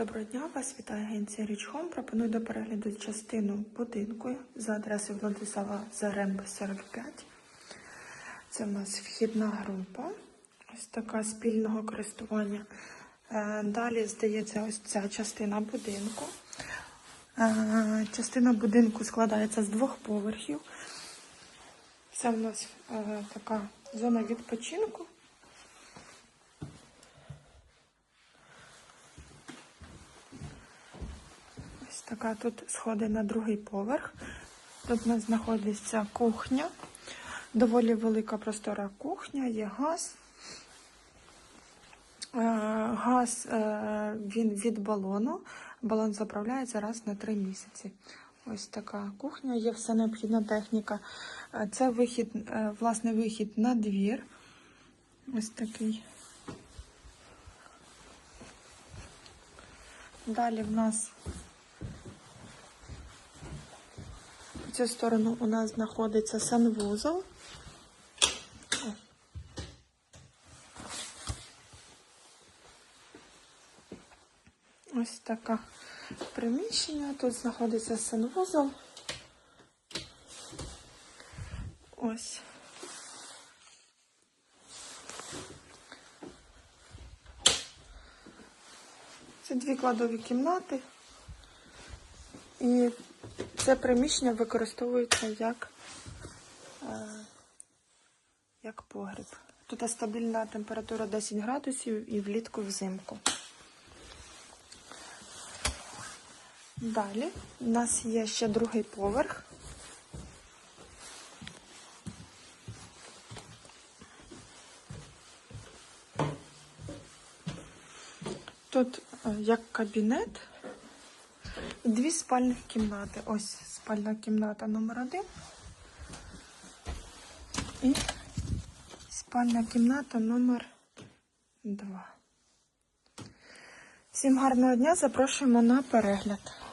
Доброго дня, вас вітає агенція Річхом. Пропоную до перегляду частину будинку за адресою Владислава Заремби 45. Це в нас вхідна група, ось така спільного користування. Е, Далі, здається, ось ця частина будинку. Е, Частина будинку складається з двох поверхів. Це в нас е, така зона відпочинку. Така тут сходи на другий поверх. Тут у нас знаходиться кухня. Доволі велика простора кухня, є газ. Е, Газ е, він від балону. Балон заправляється раз на три місяці. Ось така кухня, є вся необхідна техніка. Е, Це вихід, власне, вихід на двір. Ось такий. Далі в нас в цю сторону у нас знаходиться санвузол. Ось таке приміщення. Тут знаходиться санвузол. Ось. Це дві кладові кімнати. І це приміщення використовується як, е, як погріб. Тут стабільна температура 10 градусів і влітку взимку. Далі у нас є ще другий поверх. Тут е, як кабінет дві спальні кімнати. Ось спальна кімната номер один. І спальна кімната номер два. Всім гарного дня, запрошуємо на перегляд.